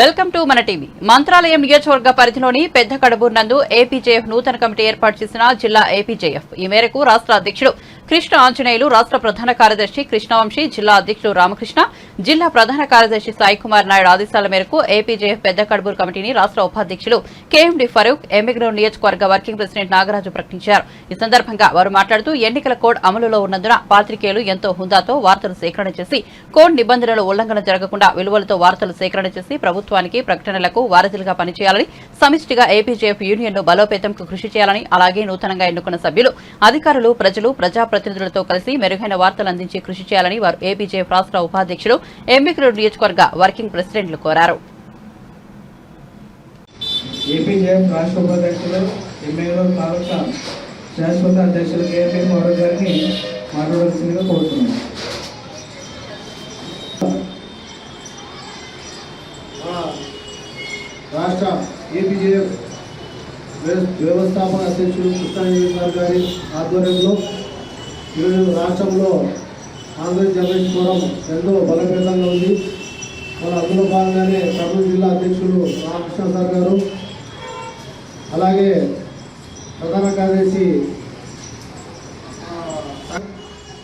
Welcome to మన TV. Mantralayam నియోజకవర్గ పరిధిలోని పెద్ద కడబూర్ నందు ఏపీజేఎఫ్ నూతన కమిటీ ఏర్పాటు చేసిన జిల్లా ఏపీజేఎఫ్. ఈ మేరకు రాష్ట్ర అధ్యక్షుడు కృష్ణ ఆంజనేయులు రాష్ట్ర ప్రధాన కార్యదర్శి కృష్ణవంశీ జిల్లా అధ్యక్షుడు రామకృష్ణ జిల్లా ప్రధాన కార్యదర్శి సాయి కుమార్ నాయుడు ఆదేశాల మేరకు ఏపీజేఎఫ్ పెద్ద కడబూర్ కమిటీని రాష్ట్ర ఉపాధ్యక్షులు కేఎండి ఫరూక్ ఎమ్మిగ్రౌండ్ నియోజకవర్గ వర్కింగ్ ప్రెసిడెంట్ నాగరాజు ప్రకటించారు. ఈ సందర్భంగా వారు మాట్లాడుతూ ఎన్నికల కోడ్ అమలులో ఉన్నందున పాత్రికేయులు ఎంతో హుందాతో వార్తలు సేకరణ చేసి కోడ్ నిబంధనలు ఉల్లంఘన జరగకుండా విలువలతో వార్తలు సేకరణ చేసి ప్రభుత్వం ప్రభుత్వానికి ప్రకటనలకు వారధులుగా పనిచేయాలని సమిష్టిగా ఏపీజేఎఫ్ యూనియన్ను బలోపేతంకు కృషి చేయాలని అలాగే నూతనంగా ఎన్నుకున్న సభ్యులు అధికారులు ప్రజలు ప్రజాప్రతినిధులతో కలిసి మెరుగైన వార్తలు అందించి కృషి చేయాలని వారు ఏపీజేఎఫ్ రాష్ట్ర ఉపాధ్యక్షులు ఎంబిక్రోడ్ నియోజకవర్గ వర్కింగ్ ప్రెసిడెంట్లు కోరారు. ఏపీజేఎం రాష్ట్ర ఉపాధ్యక్షులు ఎమ్మెల్యేలు శాశ్వత అధ్యక్షులు గారిని మాట్లాడాల్సిందిగా కోరుతున్నాను మన రాష్ట్ర ఏపీజేఎఫ్ వ్యవస్థాపక అధ్యక్షుడు కృష్ణాంజలి గారు గారి ఆధ్వర్యంలో ఈరోజు రాష్ట్రంలో ఆంధ్రప్రదేశ్ జర్నలిస్ట్ ఫోరం ఎంతో బలోపేతంగా ఉంది. మన అందులో భాగంగానే కర్నూలు జిల్లా అధ్యక్షులు రామకృష్ణ సార్ గారు అలాగే ప్రధాన కార్యదర్శి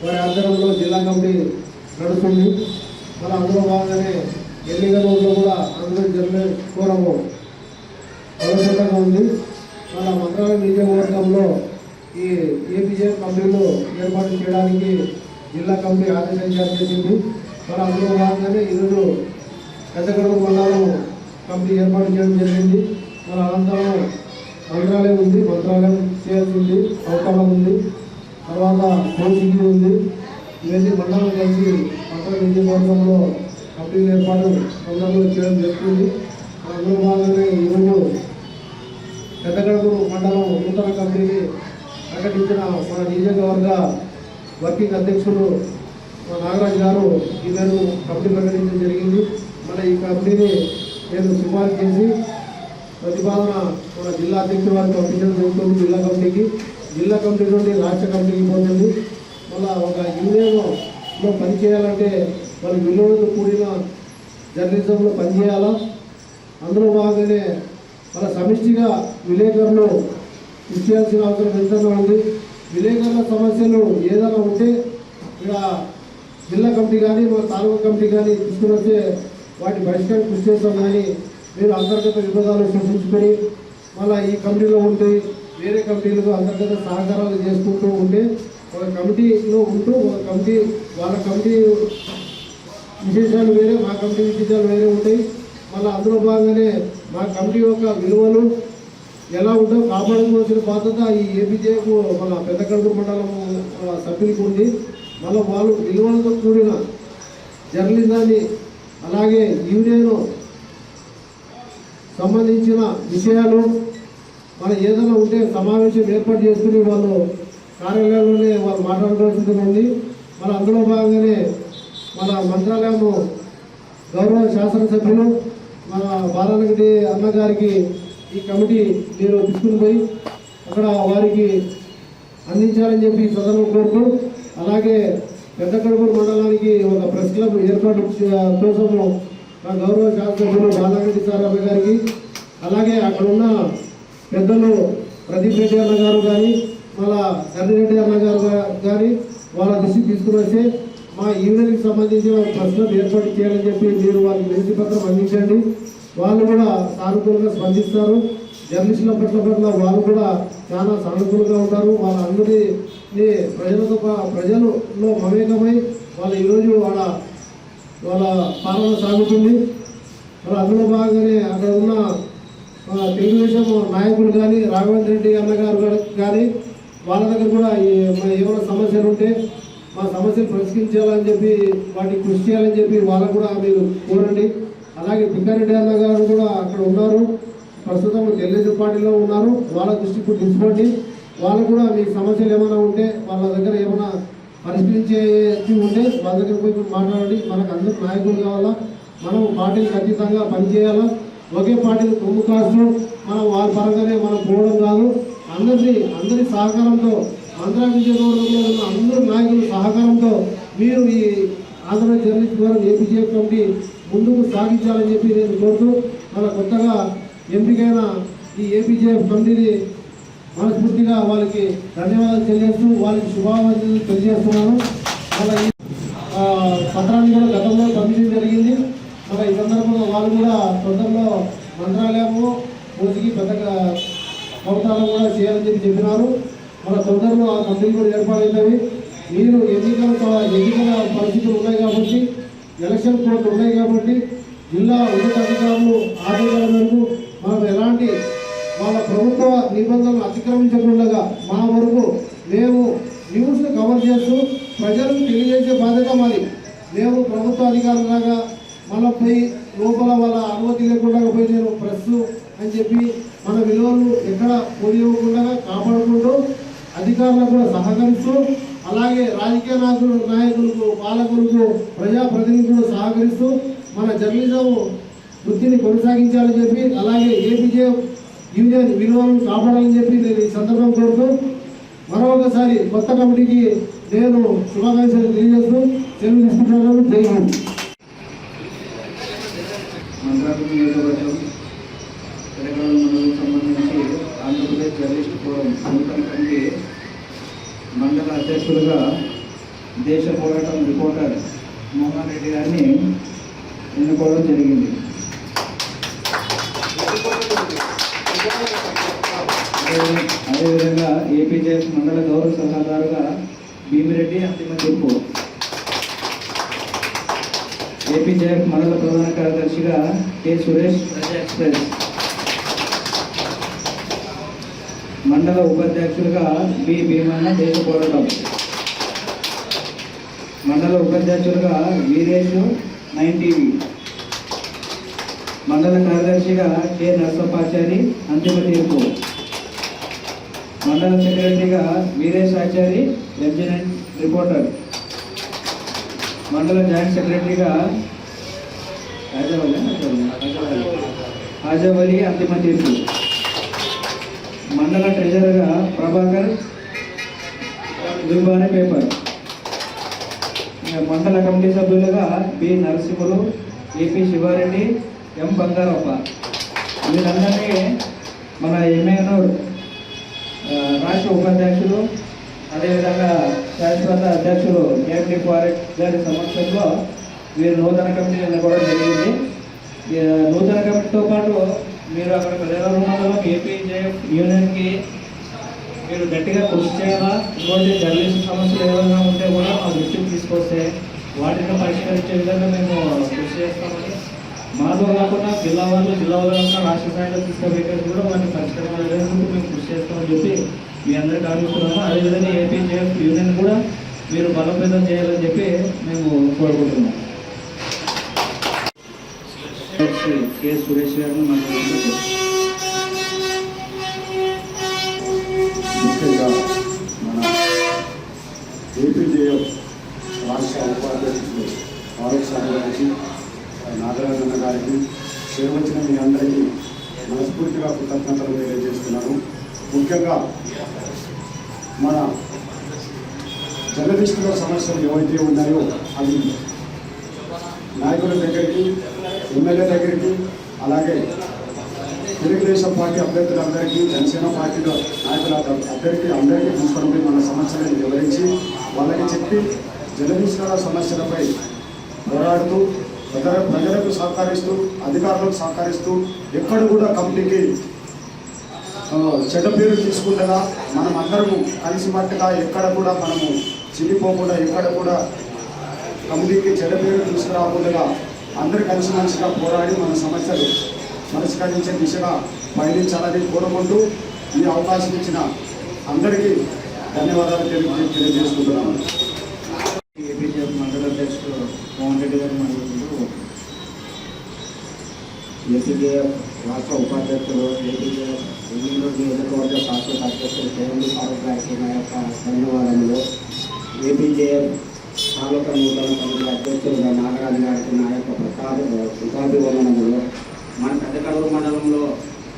వారి ఆధ్వర్యంలో జిల్లా కమిటీ నడుస్తుంది. మన అందులో భాగంగానే ఎన్నికల రోజుల్లో కూడా ఆంధ్రప్రదేశ్ జర్నలిస్ట్ ఫోరము బలోపేతంగా ఉంది. మన మంత్రాలయం నియోజకవర్గంలో ఈ ఏపీజే కంపెనీలు ఏర్పాటు చేయడానికి జిల్లా కమిటీ ఆదేశం చేసింది. మన అందులో భాగంగానే ఈరోజు పెద్దగడప మండలం కమిటీ ఏర్పాటు చేయడం జరిగింది. మన అనంతరం మంత్రాలయం ఉంది. మంత్రాలయం చేయాల్సి ఉంది. అవకాశం ఉంది. తర్వాత కోచింగ్ ఉంది. ఇవన్నీ మండలం కలిసి మంత్ర నియోజకవర్గంలో కమిటీలు ఏర్పాటు తొందరలో చేయడం జరుగుతుంది. అందులో భాగంగానే ఈరోజు పెద్దగడపు మండలం నూతన కమిటీని ప్రకటించిన మన నియోజకవర్గ వర్కింగ్ అధ్యక్షుడు మా నాగరాజు గారు ఈ మేరకు కమిటీ ప్రకటించడం జరిగింది. మన ఈ కమిటీని నేను సిఫార్సు చేసి ప్రతిపాదన మన జిల్లా అధ్యక్షుల వారికి పంపించడం జరుగుతుంది జిల్లా కమిటీకి. జిల్లా కమిటీ నుండి రాష్ట్ర కమిటీకి పోతుంది. మళ్ళా ఒక యూనియన్లో పనిచేయాలంటే మన విలువలతో కూడిన జర్నలిజంలో పనిచేయాలా? అందులో భాగంగానే మన సమిష్టిగా విలేకరులు ఇచ్చేయాల్సిన అవసరం ఎంతగా ఉంది. విలేకరుల సమస్యలు ఏదైనా ఉంటే ఇక్కడ జిల్లా కమిటీ కానీ మన తాలూకా కమిటీ కానీ తీసుకుని వస్తే వాటి బహిష్కారం కృషి చేస్తాం కానీ మీరు అంతర్గత విభేదాలు సృష్టించుకొని మళ్ళీ ఈ కమిటీలో ఉంటే వేరే కమిటీలకు అంతర్గత సహకారాలు చేసుకుంటూ ఉంటే ఒక కమిటీలో ఉంటూ ఒక కమిటీ వాళ్ళ కమిటీ విశేషాలు వేరే మా కమిటీ విశేషాలు వేరే ఉంటాయి. మళ్ళీ అందులో భాగంగానే మా కమిటీ యొక్క విలువలు ఎలా ఉంటో కాపాడుకోవాల్సిన బాధ్యత ఈ ఏపీజేకు మన పెద్దకడుపు మండలం సభ్యులకు ఉంది. మళ్ళీ వాళ్ళు విలువలతో కూడిన జర్నలిజాన్ని అలాగే యూనియన్ సంబంధించిన విషయాలు మన ఏదైనా ఉంటే సమావేశం ఏర్పాటు చేసుకుని వాళ్ళు కార్యాలయంలోనే వాళ్ళు మాట్లాడుకోవాల్సింది ఉంది. మన అందులో భాగంగానే మన మంత్రాలయము గౌరవ శాసనసభ్యులు మన బాలనగడి అన్నగారికి ఈ కమిటీ నేను తీసుకుని పోయి అక్కడ వారికి అందించాలని చెప్పి ఈ సందర్భం కోరుతూ అలాగే పెద్ద కడుపూరు మండలానికి ఒక ప్రెస్ క్లబ్ ఏర్పాటు కోసం కోసము మా గౌరవ శాసనసభ్యులు బాలనగడి సార్ అన్న గారికి అలాగే అక్కడ ఉన్న పెద్దలు ప్రదీప్ రెడ్డి అన్న గారు కానీ మళ్ళా రెడ్డి అన్న గారు కానీ వాళ్ళ దృష్టికి తీసుకుని వస్తే మా యూనియన్కి సంబంధించిన ప్రశ్నలు ఏర్పాటు చేయాలని చెప్పి మీరు వారికి వినతి పత్రం అందించండి. వాళ్ళు కూడా సానుకూలంగా స్పందిస్తారు. జర్నలిస్టుల పట్ల పట్ల వాళ్ళు కూడా చాలా సానుకూలంగా ఉంటారు వాళ్ళందరినీ ప్రజలతో ప్రజలలో మమేకమై వాళ్ళు ఈరోజు వాళ్ళ వాళ్ళ పాలన సాగుతుంది. మరి అందులో భాగంగానే అక్కడ ఉన్న తెలుగుదేశం నాయకులు కానీ రాఘవేంద్ర రెడ్డి అన్నగారు కానీ వాళ్ళ దగ్గర కూడా మన ఏమైనా సమస్యలు ఉంటే మా సమస్యలు పరిష్కరించాలని చెప్పి వాటిని కృషి చేయాలని చెప్పి వాళ్ళకు కూడా మీరు కోరండి. అలాగే పింకారెడ్డి అన్న గారు కూడా అక్కడ ఉన్నారు. ప్రస్తుతం తెలుగుదేశం పార్టీలో ఉన్నారు. వాళ్ళ దృష్టి కూడా తీసుకోండి. వాళ్ళు కూడా మీ సమస్యలు ఏమైనా ఉంటే వాళ్ళ దగ్గర ఏమైనా పరిష్కరించేది ఉంటే వాళ్ళ దగ్గర పోయి మాట్లాడండి. మనకు అందరూ నాయకులు కావాలా? మనం పార్టీలు ఖచ్చితంగా పనిచేయాలా? ఒకే పార్టీని కొమ్ము కాస్తూ మనం వారి పరంగానే మనం పోవడం కాదు. అందరినీ అందరి సహకారంతో ఆంధ్ర విజయనగరంలో ఉన్న అందరు నాయకుల సహకారంతో మీరు ఈ ఆంధ్ర జర్నలిస్ట్ ద్వారా ఏపీజేఎఫ్ కమిటీ ముందుకు సాగించాలని చెప్పి నేను కోరుతూ మన కొత్తగా ఎంపికైన ఈ ఏపీజేఎఫ్ కమిటీని మనస్ఫూర్తిగా వాళ్ళకి ధన్యవాదాలు తెలియజేస్తూ వాళ్ళకి శుభాకాంక్షలు తెలియజేస్తున్నాను. మన ఈ పత్రాన్ని కూడా గతంలో పంపించడం జరిగింది. మన ఈ సందర్భంగా వాళ్ళు కూడా తొందరలో మంత్రాలయము రోజుకి పెద్ద కవితాలు కూడా చేయాలని చెప్పి చెప్పినారు. మన తొందరలో ఆ కమిటీలు కూడా ఏర్పాటైనవి. మీరు ఎన్నికల ఎన్నికల పరిస్థితులు ఉన్నాయి కాబట్టి ఎలక్షన్ కోర్టు ఉన్నాయి కాబట్టి జిల్లా ఉన్నత అధికారులు ఆదేశాల మేరకు మనం ఎలాంటి వాళ్ళ ప్రభుత్వ నిబంధనలు అతిక్రమించకుండా మా వరకు మేము న్యూస్ను కవర్ చేస్తూ ప్రజలకు తెలియజేసే బాధ్యత మాది. మేము ప్రభుత్వ అధికారులాగా మనం పోయి లోపల వాళ్ళ అనుమతి లేకుండా పోయి నేను ప్రెస్ అని చెప్పి మన విలువలు ఎక్కడ పోనివ్వకుండా కాపాడుకుంటూ అధికారులు కూడా సహకరిస్తూ అలాగే రాజకీయ నాయకులు నాయకులకు పాలకులకు ప్రజాప్రతినిధులు సహకరిస్తూ మన జర్నలిజం వృత్తిని కొనసాగించాలని చెప్పి అలాగే ఏపీజే యూనియన్ విలువలను కాపాడాలని చెప్పి నేను ఈ సందర్భం కోరుతూ మరొకసారి కొత్త కమిటీకి నేను శుభాకాంక్షలు తెలియజేస్తూ తెలుగు తీసుకుంటున్నాను జై హింద్. మంత్రాలయం నియోజకవర్గం తెలంగాణ మండలం సంబంధించి ఆంధ్రప్రదేశ్ జర్నలిస్ట్ ఫోరం నూతన కమిటీ మండల అధ్యక్షులుగా దేశ పోరాటం రిపోర్టర్ మోహన్ రెడ్డి గారిని ఎన్నుకోవడం జరిగింది. అదేవిధంగా ఏపీజేఎస్ మండల గౌరవ సలహాదారుగా భీమిరెడ్డి అంతిమ తీర్పు. ఏపీజేఎఫ్ మండల ప్రధాన కార్యదర్శిగా కె సురేష్ ప్రజా ఎక్స్ప్రెస్. మండల ఉపాధ్యక్షులుగా బి భీమన్న దేశ పోరాటం మండల ఉపాధ్యక్షులుగా వీరేష్ నైన్ టీవీ. మండల కార్యదర్శిగా కె నరసపాచారి అంతిమ తీర్పు. మండల సెక్రటరీగా వీరేష్ ఆచారి లెఫ్టినెంట్ రిపోర్టర్. మండల జాయింట్ సెక్రటరీగా రాజవల్లి హాజవలి అంతిమ తీర్పు. మండల ట్రెజరర్గా ప్రభాకర్ విభాని పేపర్. మండల కమిటీ సభ్యులుగా B. Narasimhulu AP Sivareddy M. Bangarappa. వీరందరినీ మన ఎంఏనూర్ రాష్ట్ర ఉపాధ్యక్షులు అదేవిధంగా శాశ్వత అధ్యక్షులు కేఎండి ఫారెట్ గారి సమక్షంలో వీరు నూతన కమిటీ కూడా జరిగింది. నూతన కమిటీతో పాటు మీరు అక్కడ ప్రజల మండలం ఏపీజేఎఫ్ యూనియన్కి మీరు గట్టిగా కృషి చేయాలా ఇటువంటి జర్నలిస్ట్ సమస్యలు ఏమైనా ఉంటే కూడా మా దృష్టికి తీసుకొస్తే వాటిని పరిష్కరించే విధంగా మేము కృషి చేస్తామని మాతో కాకుండా జిల్లా వాళ్ళు జిల్లా వాళ్ళంతా రాష్ట్ర స్థాయిలో తీసుకుపోయేది కూడా వాటిని పరిష్కరించేందుకు మేము కృషి చేస్తామని చెప్పి మీ అందరికీ ఆలోచిస్తున్నాము అదేవిధంగా ఏపీజేఎఫ్ యూనియన్ కూడా మీరు బలోపేతం చేయాలని చెప్పి మేము శ్రీ కె సురేష్ గారిని మనం ముఖ్యంగా మన ఏపీజేఎం రాష్ట్ర ఉపాధ్యక్షులు ఫారూక్ సార్ గారికి నాగరాజన్న గారికి సేవచ్చిన మీ అందరికీ మనస్ఫూర్తిగా కృతజ్ఞతలు తెలియజేస్తున్నాను. ముఖ్యంగా మన జర్నలిస్టుల సమస్యలు ఏవైతే ఉన్నాయో అవి నాయకుల దగ్గరికి ఎమ్మెల్యే దగ్గరికి అలాగే తెలుగుదేశం పార్టీ అభ్యర్థులందరికీ జనసేన పార్టీలో నాయకుల అభ్యర్థి అందరికీ తీసుకొని మన సమస్యలను వివరించి వాళ్ళకి చెప్పి జర్నలిస్టుల సమస్యలపై పోరాడుతూ ప్రజల ప్రజలకు సహకరిస్తూ అధికారులకు సహకరిస్తూ ఎక్కడ కూడా కంపెనీకి చెడ్డ పేరు తీసుకుండగా మనం అందరము కలిసిమట్టుగా ఎక్కడ కూడా మనము చిల్లిపోకుండా ఎక్కడ కూడా కంపెనీకి చెడ్డ పేరు తీసుకురాకుండా అందరు కలిసి మంచిగా పోరాడి మన సమస్యలు పరిష్కరించే దిశగా పయనించాలని కోరుకుంటూ ఈ అవకాశం ఇచ్చిన అందరికీ ధన్యవాదాలు తెలియ తెలియజేసుకుంటున్నాను. ఏపీజీఎఫ్ మండల అధ్యక్షుడు మోహన్ రెడ్డి గారు మాట్లాడుతూ ఏపీజేఎఫ్ రాష్ట్ర ఉపాధ్యక్షులు ఏపీజేఎఫ్ ఎన్నికల నియోజకవర్గ శాశ్వత అధ్యక్షులు కేఎండి ఫారూక్ గారికి నా యొక్క ధన్యవాదములు. ఏపీజేఎఫ్ తాలూకా నూతన కమిటీ అధ్యక్షులుగా నాగరాజు గారికి నా యొక్క ప్రసాద కృతాభివందనములు మన పెద్దకడూరు మండలంలో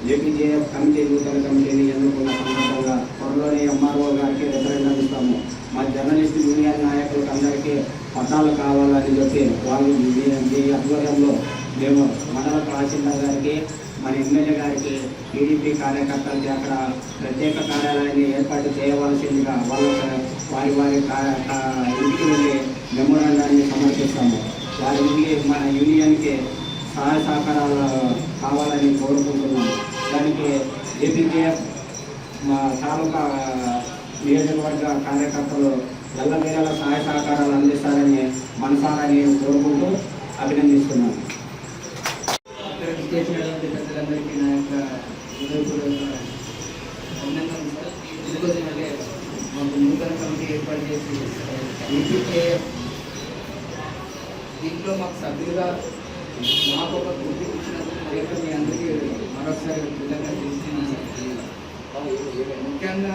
ఏపీజేఎఫ్ కమిటీ నూతన కమిటీని ఎన్నుకున్న సందర్భంగా త్వరలోనే ఎంఆర్ఓ గారికి రిప్రజెంట్ ఇస్తాము మా జర్నలిస్ట్ యూనియన్ నాయకులకు అందరికీ పట్టాలు కావాలని చెప్పి వాళ్ళు మీ మీ ఆధ్వర్యంలో మేము మండల తహసీల్దార్ గారికి మన ఎమ్మెల్యే గారికి టీడీపీ కార్యకర్తలకి అక్కడ ప్రత్యేక కార్యాలయాన్ని ఏర్పాటు చేయవలసిందిగా వాళ్ళ వారి వారి ఇంటికి వెళ్ళి మెమోరాండాన్ని సమర్పిస్తాము. వారి ఇంటికి మన యూనియన్కి సహాయ సహకారాలు కావాలని కోరుకుంటున్నాము. దానికి ఏపీకేఎఫ్ మా తాలూకా నియోజకవర్గ కార్యకర్తలు ఎల్లవేళల సహాయ సహకారాలు అందిస్తారని మనసారా నేను కోరుకుంటూ అభినందిస్తున్నాను. చేసినటువంటి ప్రజలందరికీ నా అభినందనలు మాకు నూతన కమిటీ ఏర్పాటు చేసి ఈపీకేఎఫ్ దీంట్లో మాకు సభ్యులుగా మాకు ఒక గుర్తింపు ఇచ్చినందుకు మరి మీ అందరికీ మరొకసారి విధంగా తెలుస్తున్నాను ముఖ్యంగా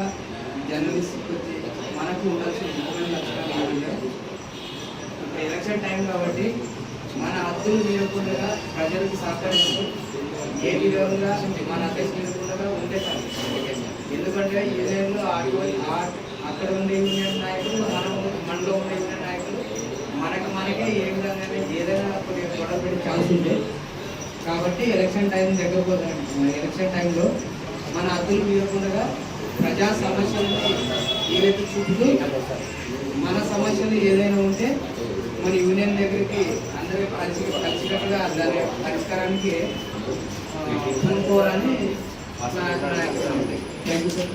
జర్నలిస్ట్ వచ్చి మనకు ఉండాల్సిన ముఖ్యమైన లక్షణాలు ఏంటంటే ఇప్పుడు ఎలక్షన్ టైం కాబట్టి మన హద్దులు మీరకుండా ప్రజలకు సహకరిస్తూ ఏ విధంగా మన అధ్యక్ష ఉంటే సార్ ఎందుకంటే యూనియన్లో ఆడిపోయి అక్కడ ఉండే యూనియన్ నాయకులు మనం మనలో ఉండే యూనియన్ నాయకులు మనకి మనకే ఏ విధంగా ఏదైనా కొన్ని గొడవ పెట్టి ఛాన్స్ ఉంది కాబట్టి ఎలక్షన్ టైం దగ్గర పోతుంది ఎలక్షన్ టైంలో మన అతులు మీరకుండా ప్రజా సమస్యలను ఏవైతే చూపుతూ మన సమస్యలు ఏదైనా ఉంటే మన యూనియన్ దగ్గరికి అందరూ కలిసి కలిసికట్టుగా దాని పరిష్కారానికి ఆ, పూనుకోవాలని థ్యాంక్ యూ సార్